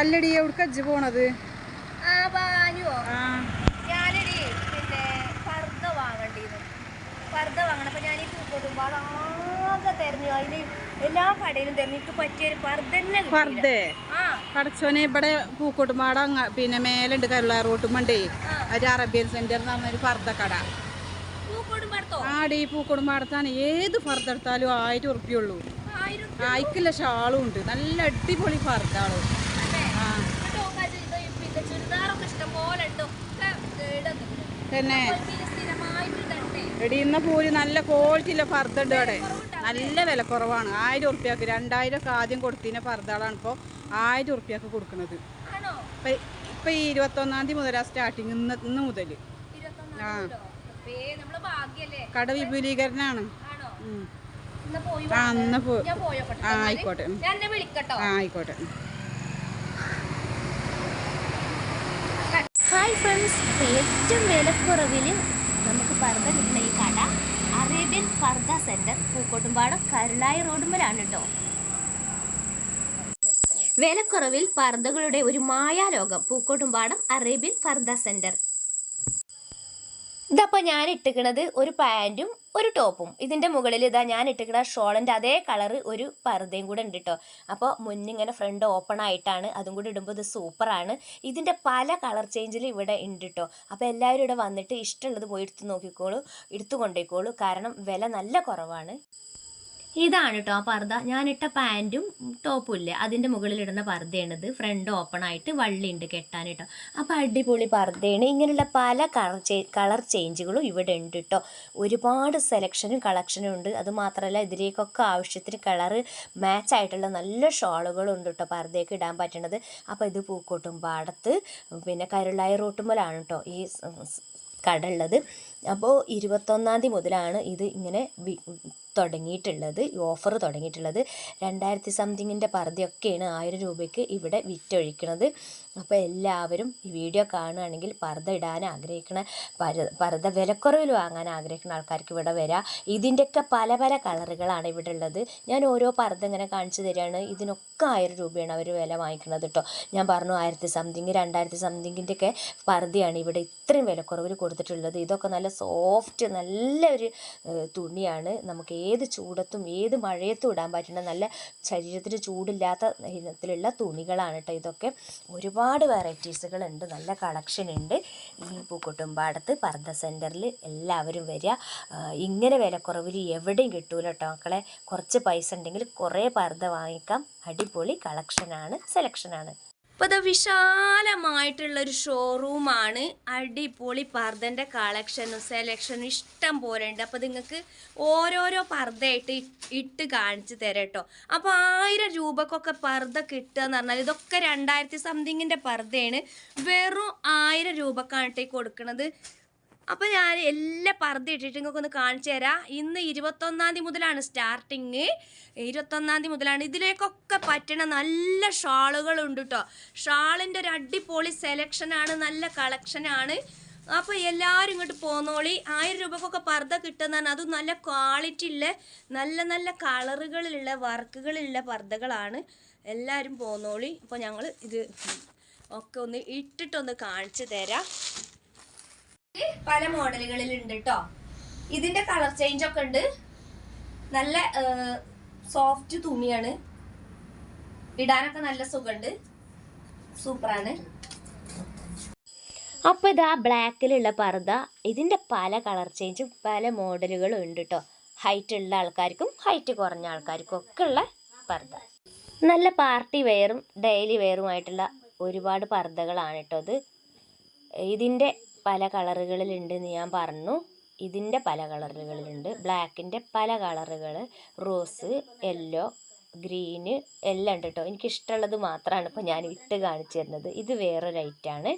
അല്ലടി എവിടെ അജ്ജ് പോണത്? ഞാനടി പിന്നെ പർദ്ദ വാങ്ങണ്ടിരുന്നു പർദ്ദ വാങ്ങണം. അപ്പൊ ഞാൻ ഈ പൂക്കോട്ടുമ്പോൾ ആകെ തെരഞ്ഞു. അതിന് എല്ലാ കടയിലും തെരഞ്ഞു. എനിക്ക് പറ്റിയൊരു പർദ്ദ തന്നെ കിട്ടിയില്ല. പർദ്ദേ? ആ. പടച്ചോനെ ഇവിടെ പൂക്കോട്ടുമാട പിന്നെ മേലുണ്ട് കരുള റോട്ടുമണ്ടേ. ഒരു അറബിയൻ സെന്റർ എന്ന് പറഞ്ഞൊരു പർദ്ദ കട. ആടി പൂക്കോടുമ്പാടത്താണ് ഏത് ഫർദ്ദ എടുത്താലും ആയിരം ഉറുപ്പിയുള്ളൂ ആയിക്കില്ല ഷാളും ഉണ്ട്. നല്ല അടിപൊളി ഫർദാൾ അല്ലേ ആ എന്നിട്ട് നോക്കാച്ച് ഇത് പിന്നെ ചുരിദാറൊക്കെ ഇഷ്ടം പോലെ ഉണ്ട് ഒക്കെ കേടൊക്കെ തന്നെ. എടി ഇന്ന പൂരി നല്ല ക്വാളിറ്റിയിലെ ഫർദ ഉണ്ട് ഇവിടെ നല്ല വില കുറവാണ് ആയിരം ഉറുപ്പ്യക്ക് രണ്ടായിരം ഒക്കെ ആദ്യം കൊടുത്തതിന് ഫർദാളാണ് ഇപ്പോൾ ആയിരം ഉറുപ്പ്യക്ക് കൊടുക്കുന്നത് ഇപ്പൊ ഈ ഇരുപത്തൊന്നാം തീയതി മുതലാണ് സ്റ്റാർട്ടിങ് ഇന്ന് ഇന്ന് മുതൽ. ആ കട വിപുലീകരണമാണ് ആ. ഇന്ന് പോയി ആ ആയിക്കോട്ടെ. ആ ആയിക്കോട്ടെ. ഹായ് ഫ്രണ്ട്സ് ഏറ്റവും വിലക്കുറവിൽ നമുക്ക് പർദ്ദ കിട്ടുന്ന ഈ കട അറേബ്യൻ പർദ്ദ സെന്റർ പൂക്കോട്ടുംപാടം കരുളായി റോഡുമ്മലാണ് കേട്ടോ വിലക്കുറവിൽ പർദ്ദകളുടെ ഒരു മായാലോകം പൂക്കോട്ടുംപാടം അറേബ്യൻ പർദ്ദ സെന്റർ. ഇതപ്പോൾ ഞാൻ ഇട്ടിക്കണത് ഒരു പാന്റും ഒരു ടോപ്പും. ഇതിന്റെ മുകളിൽ ഇതാ ഞാൻ ഇട്ടിക്കണ ഷോളിന്റെ അതേ കളറ് ഒരു പർദ്ദയും കൂടെ ഉണ്ട് കേട്ടോ അപ്പോൾ മുന്നിങ്ങനെ ഫ്രണ്ട് ഓപ്പൺ ആയിട്ടാണ് അതും കൂടി ഇടുമ്പോൾ ഇത് സൂപ്പറാണ് ഇതിന്റെ പല കളർ ചേഞ്ചിൽ ഇവിടെ ഉണ്ട് കേട്ടോ അപ്പോൾ എല്ലാവരും ഇവിടെ വന്നിട്ട് ഇഷ്ടമുള്ളത് പോയി എടുത്ത് നോക്കിക്കോളൂ എടുത്തു കൊണ്ടേക്കോളൂ കാരണം വില നല്ല കുറവാണ്. ഇതാണ് കേട്ടോ ആ പർദ്ദ. ഞാനിട്ട പാന്റും ടോപ്പും ഇല്ലേ? അതിന്റെ മുകളിലിടുന്ന പർദ്ദയാണിത്. ഫ്രണ്ട് ഓപ്പൺ ആയിട്ട് വള്ളിയുണ്ട് കെട്ടാൻ കേട്ടോ അപ്പോൾ അടിപൊളി പർദ്ദയാണ്. ഇങ്ങനെയുള്ള പല കളർ ചേ കളർ ചേഞ്ചുകളും ഇവിടെ ഉണ്ട് കേട്ടോ ഒരുപാട് സെലക്ഷനും കളക്ഷനും ഉണ്ട്. അത് മാത്രമല്ല ഇതിലേക്കൊക്കെ ആവശ്യത്തിന് കളറ് മാച്ച് ആയിട്ടുള്ള നല്ല ഷോളുകളും ഉണ്ട് കേട്ടോ പർദ്ദയൊക്കെ ഇടാൻ പറ്റണത്. അപ്പോൾ ഇത് പൂക്കോട്ടും പാടത്ത് പിന്നെ കരുളായി റോട്ടുമ്പോലാണ് കേട്ടോ ഈ കട അപ്പോൾ ഇരുപത്തൊന്നാം തീയതി മുതലാണ് ഇത് ഇങ്ങനെ തുടങ്ങിയിട്ടുള്ളത് ഈ ഓഫർ തുടങ്ങിയിട്ടുള്ളത്. രണ്ടായിരത്തി സംതിങ്ങിന്റെ പർദ്ദയൊക്കെയാണ് ആയിരം രൂപയ്ക്ക് ഇവിടെ വിറ്റൊഴിക്കണത്. അപ്പോൾ എല്ലാവരും ഈ വീഡിയോ കാണുകയാണെങ്കിൽ പർദ്ദ ഇടാൻ ആഗ്രഹിക്കണ പര പർദ്ദ വിലക്കുറവിൽ വാങ്ങാൻ ആഗ്രഹിക്കുന്ന ആൾക്കാർക്ക് ഇവിടെ വരാം. ഇതിന്റെയൊക്കെ പല പല കളറുകളാണ് ഇവിടെ ഉള്ളത്. ഞാൻ ഓരോ പർദ്ദ ഇങ്ങനെ കാണിച്ചു തരികയാണ്. ഇതിനൊക്കെ ആയിരം രൂപയാണ് അവർ വില വാങ്ങിക്കുന്നത് കേട്ടോ ഞാൻ പറഞ്ഞു ആയിരത്തി സംതിങ് രണ്ടായിരത്തി സംതിങ്ങിന്റെ ഒക്കെ പർദ്ദയാണ് ഇവിടെ ഇത്രയും വിലക്കുറവിൽ കൊടുത്തിട്ടുള്ളത്. ഇതൊക്കെ നല്ല സോഫ്റ്റ് നല്ല ഒരു തുണിയാണ്. നമുക്ക് ഏത് ചൂടത്തും ഏത് മഴയത്തും ഇടാൻ പറ്റുന്ന നല്ല ശരീരത്തിന് ചൂടില്ലാത്ത ഇനത്തിലുള്ള തുണികളാണ് കേട്ടോ ഇതൊക്കെ. ഒരുപാട് വെറൈറ്റീസുകളുണ്ട്. നല്ല കളക്ഷൻ ഉണ്ട് ഈ പൂക്കുട്ടുംപാടത്ത് പർദ്ദ സെന്ററിൽ എല്ലാവരും വരിക ഇങ്ങനെ വിലക്കുറവിൽ എവിടെയും കിട്ടൂല കേട്ടോ മക്കളെ. കുറച്ച് പൈസ ഉണ്ടെങ്കിൽ കുറേ പർദ്ദ വാങ്ങിക്കാം. അടിപൊളി കളക്ഷനാണ് സെലക്ഷനാണ്. അപ്പോൾ വിശാലമായിട്ടുള്ള ഒരു ഷോറൂമാണ് അടിപൊളി പർദ്ദന്റെ കളക്ഷനും സെലക്ഷനും ഇഷ്ടം പോലെ ഉണ്ട്. അപ്പോൾ നിങ്ങൾക്ക് ഓരോരോ പർദ്ദയായിട്ട് ഇട്ട് കാണിച്ച് തരാം കേട്ടോ അപ്പോൾ ആയിരം രൂപക്കൊക്കെ പർദ്ദ കിട്ടുക എന്ന് പറഞ്ഞാൽ ഇതൊക്കെ രണ്ടായിരത്തി സംതിങ്ങിന്റെ പർദ്ദയാണ്. വെറും ആയിരം രൂപക്കാണ് കൊടുക്കുന്നത് അപ്പോൾ ഞാൻ എല്ലാ പർദ്ദ ഇട്ടിട്ട് നിങ്ങൾക്ക് ഒന്ന് കാണിച്ചു തരാം. ഇന്ന് ഇരുപത്തൊന്നാം തീയതി മുതലാണ് സ്റ്റാർട്ടിങ് ഇരുപത്തൊന്നാം തീയതി മുതലാണ്. ഇതിലേക്കൊക്കെ പറ്റണ നല്ല ഷാളുകളുണ്ട് കേട്ടോ ഷാളിന്റെ ഒരു അടിപൊളി സെലക്ഷനാണ് നല്ല കളക്ഷനാണ് അപ്പോൾ എല്ലാവരും ഇങ്ങോട്ട് പോന്നോളി. ആയിരം രൂപക്കൊക്കെ പർദ്ദ കിട്ടുന്നതാണ്. അതും നല്ല ക്വാളിറ്റി ഉള്ള നല്ല നല്ല കളറുകളിലുള്ള വർക്കുകളിലുള്ള പർദ്ദകളാണ്. എല്ലാവരും പോന്നോളി. അപ്പോൾ ഞങ്ങൾ ഇത് ഒക്കെ ഒന്ന് ഇട്ടിട്ടൊന്ന് കാണിച്ചു തരാം. പല മോഡലുകളിൽ ഉണ്ട് കേട്ടോ ഇതിന്റെ കളർ ചേഞ്ച് ഒക്കെ ഉണ്ട്. നല്ല സോഫ്റ്റ് തുണിയാണ്. ഇടാനൊക്കെ നല്ല സുഖമുണ്ട്. സൂപ്പറാണ്. അപ്പോൾ ഇതാ ബ്ലാക്കിലുള്ള പർദ്ദ. ഇതിന്റെ പല കളർ ചേഞ്ചും പല മോഡലുകളും ഉണ്ട് കേട്ടോ ഹൈറ്റ് ഉള്ള ആൾക്കാർക്കും ഹൈറ്റ് കുറഞ്ഞ ആൾക്കാർക്കും ഒക്കെ ഉള്ള പർദ്ദ. നല്ല പാർട്ടി വെയറും ഡെയിലി വെയറുമായിട്ടുള്ള ഒരുപാട് പർദ്ദകളാണ് കേട്ടോ ഇത്. ഇതിന്റെ പല കളറുകളിലുണ്ട് എന്ന് ഞാൻ പറഞ്ഞു. ഇതിന്റെ പല കളറുകളിലുണ്ട്. ബ്ലാക്കിന്റെ പല കളറുകൾ റോസ് യെല്ലോ ഗ്രീന് എല്ലാം ഉണ്ട് കേട്ടോ. എനിക്കിഷ്ടമുള്ളത് മാത്രമാണ് ഇപ്പോൾ ഞാൻ ഇട്ട് കാണിച്ചു തരുന്നത്. ഇത് വേറൊരു ഐറ്റാണ്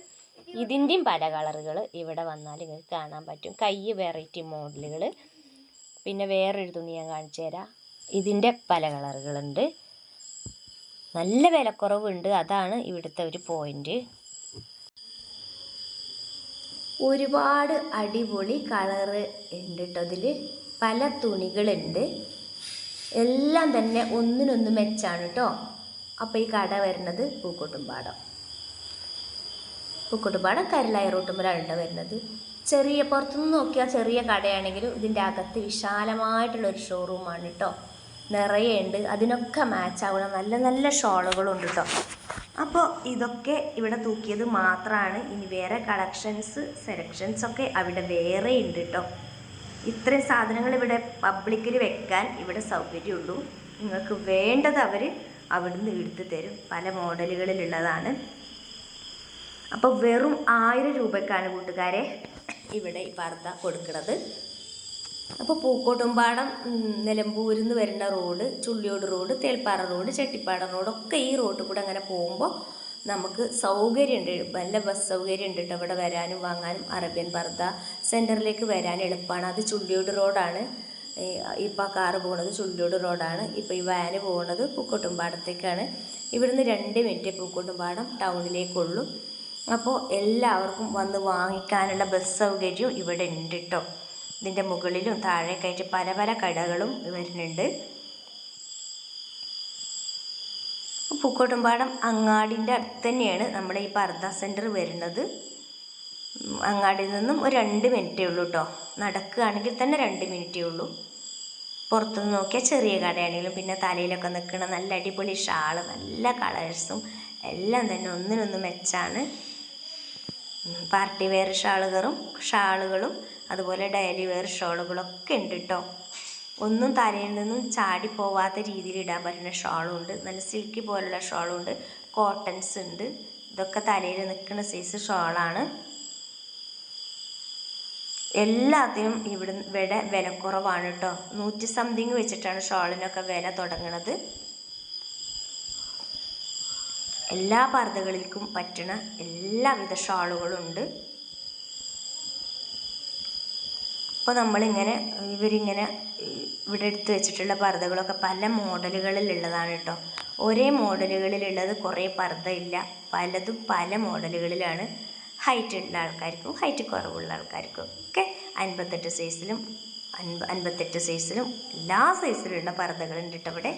ഇതിന്റെയും പല കളറുകൾ ഇവിടെ വന്നാൽ നിങ്ങൾക്ക് കാണാൻ പറ്റും. കൈ വെറൈറ്റി മോഡലുകൾ പിന്നെ വേറൊരു തുണി ഞാൻ കാണിച്ചു തരാം. ഇതിന്റെ പല കളറുകളുണ്ട്. നല്ല വിലക്കുറവുണ്ട്. അതാണ് ഇവിടുത്തെ ഒരു പോയിന്റ്. ഒരുപാട് അടിപൊളി കളറ് ഉണ്ട് കേട്ടോ അതിൽ പല തുണികളുണ്ട്. എല്ലാം തന്നെ ഒന്നിനൊന്ന് മെച്ചാണ് കേട്ടോ അപ്പോൾ ഈ കട വരുന്നത് പൂക്കോട്ടുംപാടം. പൂക്കോട്ടുംപാടം കരലായ റൂട്ടുമ്പോഴാണ് കേട്ടോ വരുന്നത്. ചെറിയ പുറത്തുനിന്ന് നോക്കിയാൽ ചെറിയ കടയാണെങ്കിലും ഇതിന്റെ അകത്ത് വിശാലമായിട്ടുള്ളൊരു ഷോറൂമാണ് കേട്ടോ നിറയെ ഉണ്ട് അതിനൊക്കെ മാച്ച് നല്ല നല്ല ഷോളുകളുണ്ട് കേട്ടോ അപ്പോൾ ഇതൊക്കെ ഇവിടെ തൂക്കിയത് മാത്രമാണ് ഇനി വേറെ കളക്ഷൻസ് സെലക്ഷൻസ് ഒക്കെ അവിടെ വേറെ ഉണ്ട് കേട്ടോ ഇത്രയും സാധനങ്ങൾ ഇവിടെ പബ്ലിക്കിൽ വെക്കാൻ ഇവിടെ സൗകര്യമുള്ളൂ. നിങ്ങൾക്ക് വേണ്ടത് അവർ അവിടുന്ന് എടുത്ത് തരും. പല മോഡലുകളിലുള്ളതാണ്. അപ്പോൾ വെറും ആയിരം രൂപക്കാണ് കൂട്ടുകാരെ ഇവിടെ ഈ പർദ്ദ കൊടുക്കുന്നത് അപ്പോൾ പൂക്കോട്ടുംപാടം നിലമ്പൂരിൽ നിന്ന് വരുന്ന road Chulliyode road Thelpara road Chettippadam road ഒക്കെ ഈ റോഡിൽ കൂടെ അങ്ങനെ പോകുമ്പോൾ നമുക്ക് സൗകര്യമുണ്ട് നല്ല ബസ് സൗകര്യം ഉണ്ട് കേട്ടോ ഇവിടെ വരാനും വാങ്ങാനും. അറേബ്യൻ പർദ്ദ സെന്ററിലേക്ക് വരാൻ എളുപ്പമാണ് അത് ചുള്ളിയോട് റോഡാണ്. ഇപ്പോൾ കാറ് പോകുന്നത് ചുള്ളിയോട് റോഡാണ്. ഇപ്പോൾ ഈ വാന് പോകുന്നത് പൂക്കോട്ടുംപാടത്തേക്കാണ്. ഇവിടുന്ന് രണ്ട് മിനിറ്റ് പൂക്കോട്ടുംപാടം ടൗണിലേക്കുള്ളൂ. അപ്പോൾ എല്ലാവർക്കും വന്ന് വാങ്ങിക്കാനുള്ള ബസ് സൗകര്യം ഇവിടെ ഉണ്ട് കേട്ടോ ഇതിന്റെ മുകളിലും താഴേക്കായിട്ട് പല പല കടകളും വരുന്നുണ്ട്. പൂക്കോട്ടുംപാടം അങ്ങാടിന്റെ അടുത്ത് തന്നെയാണ് നമ്മുടെ ഈ പർദ്ദ സെന്റർ വരുന്നത്. അങ്ങാടിയിൽ നിന്നും ഒരു രണ്ട് മിനിറ്റേ ഉള്ളൂ കേട്ടോ നടക്കുകയാണെങ്കിൽ തന്നെ രണ്ട് മിനിറ്റേ ഉള്ളൂ. പുറത്തുനിന്ന് നോക്കിയാൽ ചെറിയ കടയാണെങ്കിലും പിന്നെ തലയിലൊക്കെ നിൽക്കുന്ന നല്ല അടിപൊളി ഷാൾ നല്ല കളേഴ്സും എല്ലാം തന്നെ ഒന്നിനൊന്ന് മെച്ചാണ്. പാർട്ടി വെയർ ഷാളുകളും ഷാളുകളും അതുപോലെ ഡെയിലി വെയർ ഷോളുകളൊക്കെ ഉണ്ട് കേട്ടോ ഒന്നും തലയിൽ നിന്നും ചാടി പോവാത്ത രീതിയിൽ ഇടാൻ പറ്റുന്ന ഷോളും ഉണ്ട് നല്ല സിൽക്കി പോലുള്ള ഷോളും ഉണ്ട് കോട്ടൺസ് ഉണ്ട്. ഇതൊക്കെ തലയിൽ നിൽക്കുന്ന സൈസ് ഷോളാണ്. എല്ലാത്തിനും ഇവിടെ ഇവിടെ വിലക്കുറവാണ് കേട്ടോ നൂറ്റി സംതിങ് വെച്ചിട്ടാണ് ഷോളിനൊക്കെ വില തുടങ്ങുന്നത് എല്ലാ പർദ്ദകളിലേക്കും പറ്റണ എല്ലാവിധ ഷാളുകളും ഉണ്ട് അപ്പോൾ നമ്മളിങ്ങനെ ഇവരിങ്ങനെ ഇവിടെ എടുത്ത് വെച്ചിട്ടുള്ള പർദ്ദകളൊക്കെ പല മോഡലുകളിലുള്ളതാണ് കേട്ടോ. ഒരേ മോഡലുകളിലുള്ളത് കുറേ പർദ്ദ ഇല്ല പലതും പല മോഡലുകളിലാണ്. ഹൈറ്റ് ഉള്ള ആൾക്കാർക്കും ഹൈറ്റ് കുറവുള്ള ആൾക്കാർക്കും ഒക്കെ അൻപത്തെട്ട് സൈസിലും അൻപ അൻപത്തെട്ട് സൈസിലും എല്ലാ സൈസിലുള്ള പർദ്ദകളുണ്ട് കേട്ടോ ഇവിടെ.